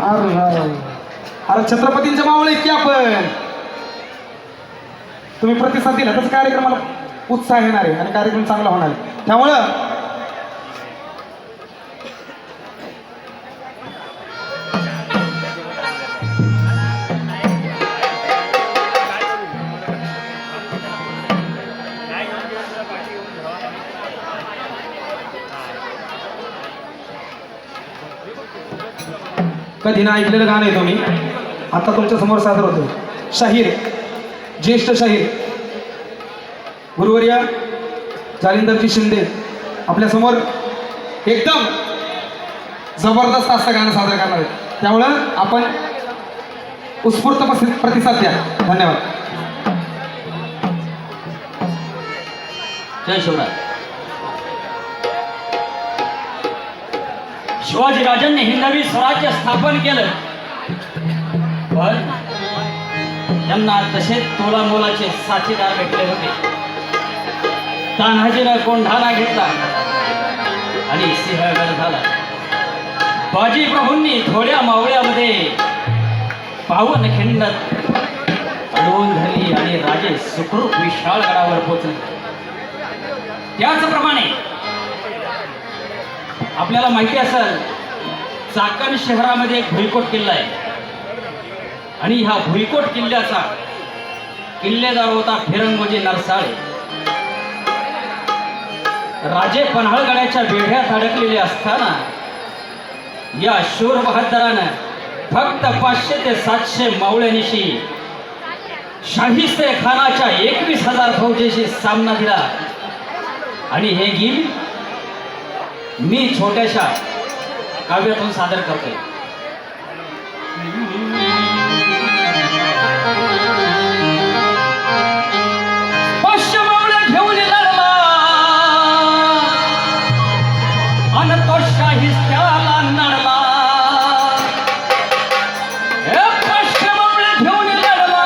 अरे अरे. अरे छत्रपतींच्या मावळे की आपण तुम्ही प्रतिसाद दिला तसं कार्यक्रमाला उत्साह येणार आहे आणि कार्यक्रम चांगला होणार आहे त्यामुळं कधी ना ऐकलेलं गाणं आहे तुम्ही आता तुमच्यासमोर सादर होतो. शाहीर ज्येष्ठ शाहीर. गुरुवर्या जालिंदरजी शिंदे. आपल्यासमोर एकदम जबरदस्त असं गाणं सादर करणार आहे. त्यामुळं आपण उत्स्फूर्त प्रतिसाद द्या. धन्यवाद. जय शिवराय. शिवाजी राजांनी नवी स्वराज्य स्थापन केलं. पण त्यांना तसे तोला मोलाचे साथीदार भेटले होते. तान्हाजीनं कोंढाला घेतला आणि सिंहगड झाला. बाजी प्रभूंनी थोड्या मावळ्यामध्ये पावन खिंड अडवून धरली आणि राजे सुखरूप विशाळगडावर पोचले त्याचप्रमाणे आपल्याला माहिती असेल चाकण शहरामध्ये एक भुईकोट किल्ला आहे. आणि ह्या भुईकोट किल्ल्याचा किल्लेदार होता फिरंगोजी नरसाळे. राजे पन्हाळगडाच्या वेढ्यात अडकलेले असताना या शूर बहादरानं फक्त पाचशे ते सातशे मावळ्यानिशी शाहिस्ते खानाच्या एकवीस हजार फौजेशी सामना दिला. आणि हे गीत मी छोट्याशा काव्यातून सादर करतोय. पश्चिमावळ्या घेऊन नडला घेऊन नडला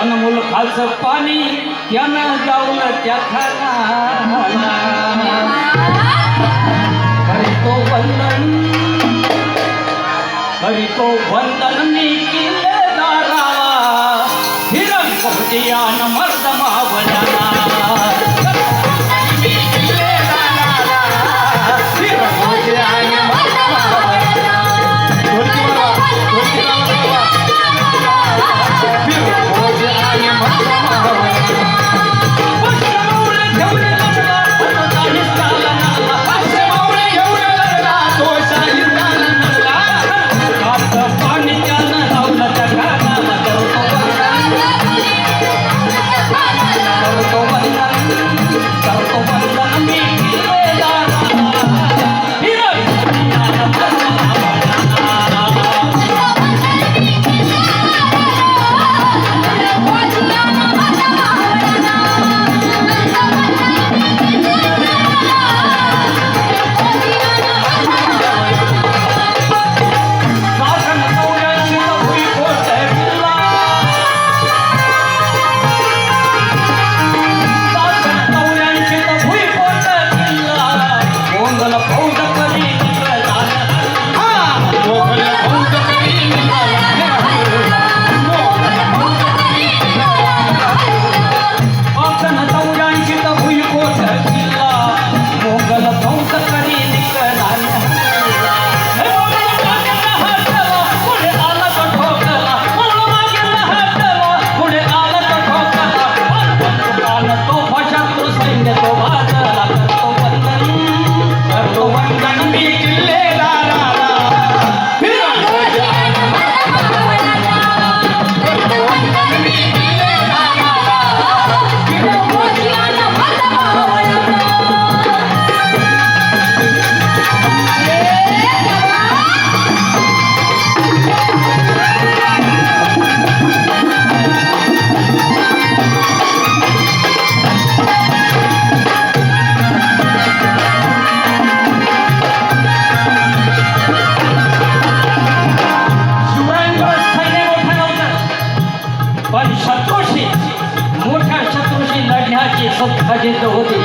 अन पाणी यन जाऊन त्या वंदन करीतो वंदन मी किल्लेदाराला हिरंग भुजियान मर्द અજિત હોતી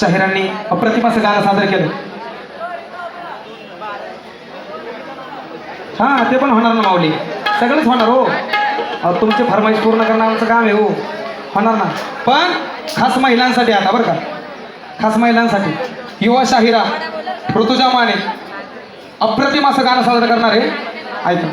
शहिरांनी अप्रतिम असं गाणं सादर केलं. हा ते पण होणार ना माऊली. सगळंच होणार हो. तुमची फरमाईश पूर्ण करणार आमचं काम आहे हो. होणार ना. पण खास महिलांसाठी आता बरं का. खास महिलांसाठी. युवा शाहिरा ऋतुजा माने अप्रतिम असं गाणं सादर करणार आहे. ऐका.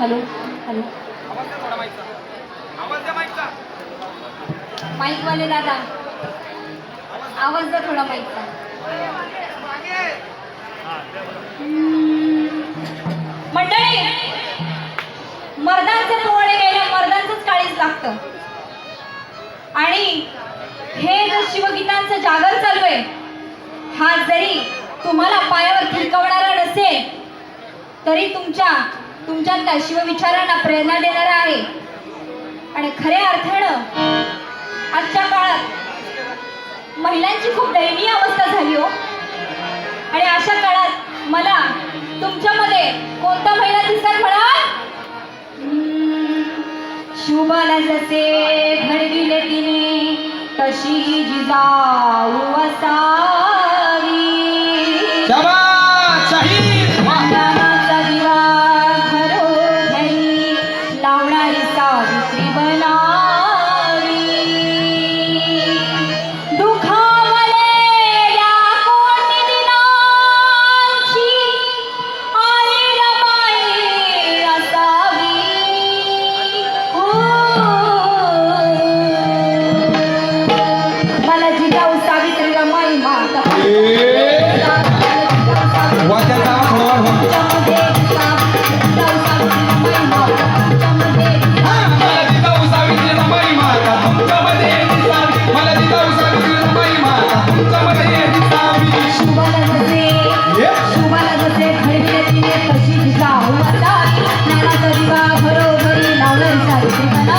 Hello hello. माईकवाले दादा. आवाज द्या थोडा माईकचा. मंडळी मर्दांचे पोहणे घ्यायला मर्दांचंच काळीच लागतं. आणि हे जो शिवगीतांचं जागर चालू आहे हा जरी तुम्हाला पायावर थिरकवणारा नसेल तरी तुमच्या तुमच्यातल्या शिवविचारांना प्रेरणा देणारा आहे. आणि खऱ्या अर्थानं आजच्या काळात महिलांची खूप दयनीय अवस्था झाली हो. आणि अशा काळात मला तुमच्यामध्ये कोणता महिला दिसतात म्हणा शुभाला जसे घडविले तिने तशी जिजाऊ असा Thank you.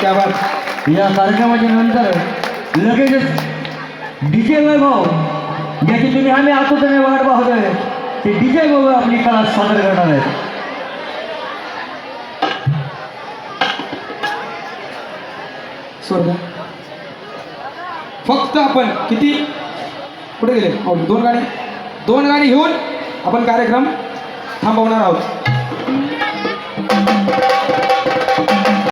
त्या बात या कार्यक्रमाच्या नंतर लगेचच डीजे वैभव ज्याची तुम्ही आम्ही आतुरतेने वाट पाहतोय ते डीजे वैभव आपली कला सादर करणार आहेत. फक्त आपण किती? कुठे गेले? हो, दोन गाणी. दोन गाणी घेऊन आपण कार्यक्रम थांबवणार आहोत.